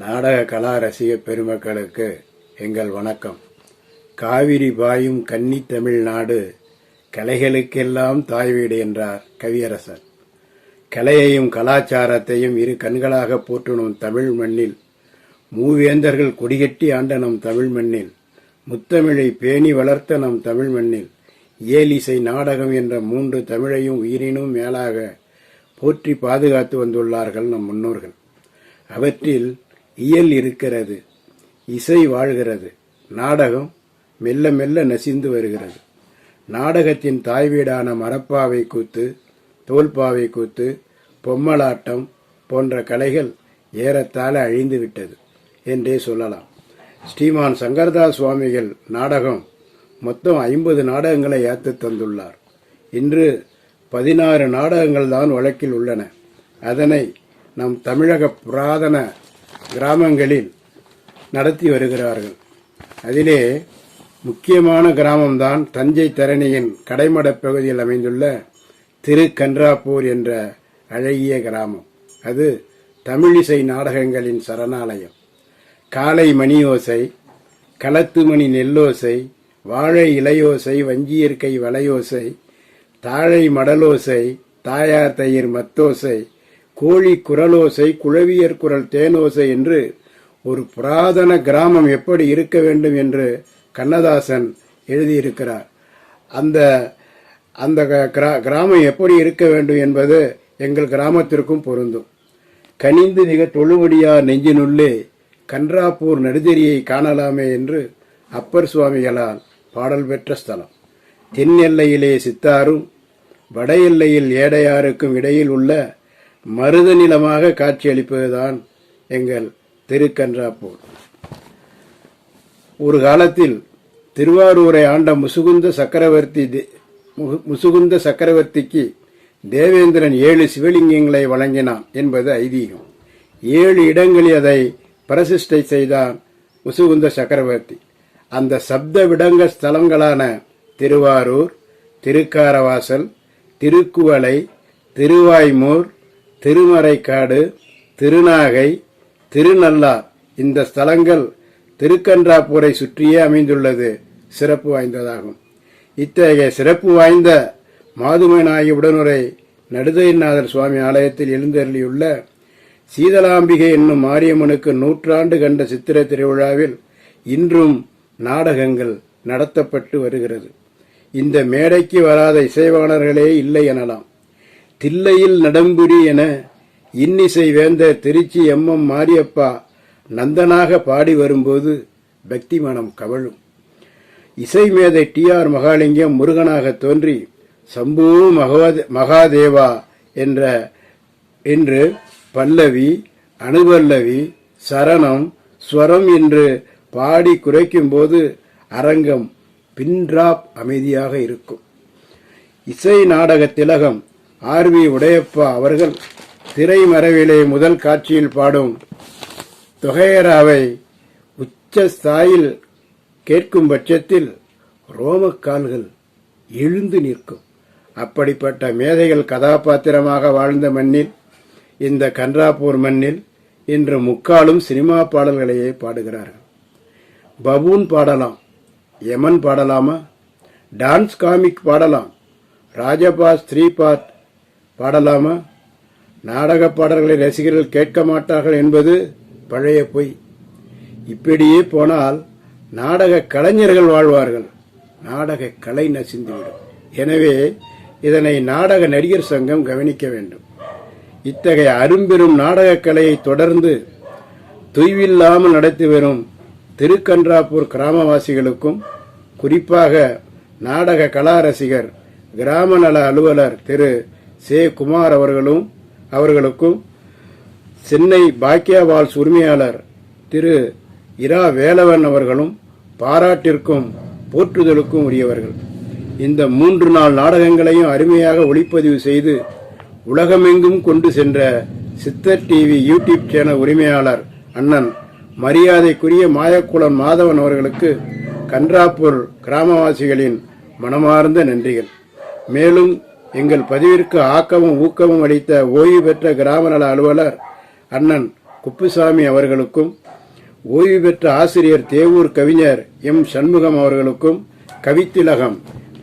நாடக கலா ரசிக பெருமக்களுக்கு எங்கள் வணக்கம். காவிரி பாயும் கன்னி தமிழ்நாடு கலைகளுக்கெல்லாம் தாய் வீடு என்றார் கவியரசர். கலையையும் கலாச்சாரத்தையும் இரு கண்களாக போற்றும் தமிழ் மண்ணில் மூவேந்தர்கள் கொடிகட்டி ஆண்ட நம் தமிழ் மண்ணில் முத்தமிழை பேணி வளர்த்த நம் தமிழ் மண்ணில் இயலிசை நாடகம் என்ற மூன்று தமிழையும் உயிரினும் மேலாக போற்றி பாதுகாத்து வந்துள்ளார்கள் நம் முன்னோர்கள். அவற்றில் இயல் இருக்கிறது. இசை வாழ்கிறது. நாடகம் மெல்ல மெல்ல நசிந்து வருகிறது. நாடகத்தின் தாய் வீடான மரப்பாவை கூத்து தோல்பாவை கூத்து பொம்மலாட்டம் போன்ற கலைகள் ஏறத்தாழ அழிந்துவிட்டது என்றே சொல்லலாம். ஸ்ரீமான் சங்கர்தாஸ் சுவாமிகள் நாடகம் மொத்தம் ஐம்பது நாடகங்களை ஏற்று தந்துள்ளார். இன்று பதினாறு நாடகங்கள் தான் வழக்கில் உள்ளன. அதனை நம் தமிழக புராதன கிராமங்களில் நடத்தி வருகிறார்கள். அதிலே முக்கியமான கிராமம்தான் தஞ்சை தரணியின் கடைமடப் பகுதியில் அமைந்துள்ள திருக்கன்றாப்பூர் என்ற அழகிய கிராமம். அது தமிழிசை நாடகங்களின் சரணாலயம். காலை மணியோசை களத்து மணி நெல்லோசை வாழை இலையோசை வஞ்சியற்கை வலையோசை தாழை மடலோசை தாயார் தயிர் மத்தோசை கோழி குரலோசை குழவியர் குரல் தேனோசை என்று ஒரு புராதன கிராமம் எப்படி இருக்க வேண்டும் என்று கண்ணதாசன் எழுதியிருக்கிறார். அந்த அந்த க- கிரா- கிராமம் எப்படி இருக்க வேண்டும் என்பது எங்கள் கிராமத்திற்கும் பொருந்தும். கனிந்து மிக தொழுவடியார் நெஞ்சினுள்ளே கன்றாப்பூர் நடுதெரியை காணலாமே என்று அப்பர் சுவாமிகளால் பாடல் பெற்ற ஸ்தலம். தென் எல்லையிலே சித்தாரும் வட எல்லையில் ஏடையாருக்கும் இடையில் உள்ள மருத நிலமாக காட்சியளிப்பதுதான் எங்கள் திருக்கன்றாப்பூர். ஒரு காலத்தில் திருவாரூரை ஆண்ட முசுகுந்த சக்கரவர்த்தி முகு- முசுகுந்த சக்கரவர்த்திக்கு தேவேந்திரன் ஏழு சிவலிங்கங்களை வழங்கினான் என்பது ஐதீகம். ஏழு இடங்களில் அதை பிரசிஷ்டை செய்தான் முசுகுந்த சக்கரவர்த்தி. அந்த சப்த விடங்க ஸ்தலங்களான திருவாரூர் திருக்காரவாசல் திருக்குவளை திருவாய்மூர் திருமறைக்காடு திருநாகை திருநள்ளார் இந்த ஸ்தலங்கள் திருக்கன்றாப்பூரை சுற்றியே அமைந்துள்ளது. சிறப்பு வாய்ந்ததாகும். இத்தகைய சிறப்பு வாய்ந்த மாதுமநாயகி உடனுரை நடுதயநாதர் சுவாமி ஆலயத்தில் எழுந்தருளியுள்ள சீதலாம்பிகை என்னும் மாரியம்மனுக்கு நூற்றாண்டு கண்ட சித்திரை திருவிழாவில் இன்றும் நாடகங்கள் நடத்தப்பட்டு வருகிறது. இந்த மேடைக்கு வராத இசைவாணர்களே இல்லை எனலாம். தில்லையில் நடம்புரி என இன்னிசை வேந்த திருச்சி எம்எம் மாரியப்பா நந்தனாக பாடி வரும்போது பக்தி மனம் கவழும். இசை மேதை டி ஆர் மகாலிங்கம் முருகனாக தோன்றி சம்பூ மகாதே- மகாதேவா என்ற என்று பல்லவி அனுபல்லவி சரணம் ஸ்வரம் என்று பாடி குறைக்கும்போது அரங்கம் பின்றாப் அமைதியாக இருக்கும். இசை நாடக திலகம் ஆர் வி உடையப்பா அவர்கள் திரைமறைவிலே முதல் காட்சியில் பாடும் தொகையராவை உச்ச ஸ்தாயில் கேட்கும் பட்சத்தில் ரோமக்கால்கள் எழுந்து நிற்கும். அப்படிப்பட்ட மேதைகள் கதாபாத்திரமாக வாழ்ந்த மண்ணில் இந்த கன்றாப்பூர் மண்ணில் இன்று முக்காலும் சினிமா பாடல்களையே பாடுகிறார்கள். பபூன் பாடலாம் யமன் பாடலாமா டான்ஸ் காமிக் பாடலாம் ராஜபாஸ் ஸ்ரீபாத் பாடலாமா? நாடக பாடல்களை ரசிகர்கள் கேட்க மாட்டார்கள் என்பது பழைய பொய். இப்படியே போனால் நாடக கலைஞர்கள் வாழ்வார்கள். நாடக கலை நசிந்துவிடும். எனவே இதனை நாடக நடிகர் சங்கம் கவனிக்க வேண்டும். இத்தகைய அரும்பெரும் நாடகக் கலையை தொடர்ந்து துய்வில்லாமல் நடத்தி வரும் திருக்கன்றாப்பூர் கிராமவாசிகளுக்கும் குறிப்பாக நாடக கலா ரசிகர் கிராம நல அலுவலர் திரு சே குமார் அவர்களும் அவர்களுக்கும் சென்னை பாக்கியாவால்ஸ் உரிமையாளர் திரு இரா வேலவன் அவர்களும் பாராட்டிற்கும் போற்றுதலுக்கும் உரியவர்கள். இந்த மூன்று நாள் நாடகங்களையும் அருமையாக ஒளிப்பதிவு செய்து உலகமெங்கும் கொண்டு சென்ற சித்தர் டிவி யூடியூப் சேனல் உரிமையாளர் அண்ணன் மரியாதைக்குரிய மாயக்குளம் மாதவன் அவர்களுக்கு கன்றாப்பூர் கிராமவாசிகளின் மனமார்ந்த நன்றிகள். மேலும் எங்கள் பதிவிற்கு ஆக்கமும் ஊக்கமும் அளித்த ஓய்வு பெற்ற கிராம நல அலுவலர் அண்ணன் குப்புசாமி அவர்களுக்கும் ஓய்வு பெற்ற ஆசிரியர் தேவூர் கவிஞர் எம் சண்முகம் அவர்களுக்கும் கவித்திலகம்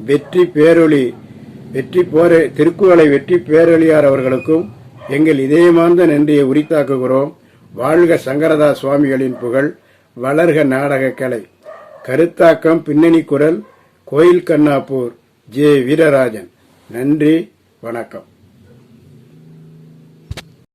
வெற்றி பேரொளி வெற்றி போர திருக்குறளை வெற்றி பேரொழியார் அவர்களுக்கும் எங்கள் இதயமார்ந்த நன்றியை உரித்தாக்குகிறோம். வாழ்க சங்கரதாஸ் சுவாமிகளின் புகழ் வளர்க நாடக கலை. கருத்தாக்கம் பின்னணி குரல் கோயில் கண்ணாப்பூர் ஜே. வீரராஜன். நன்றி வணக்கம்.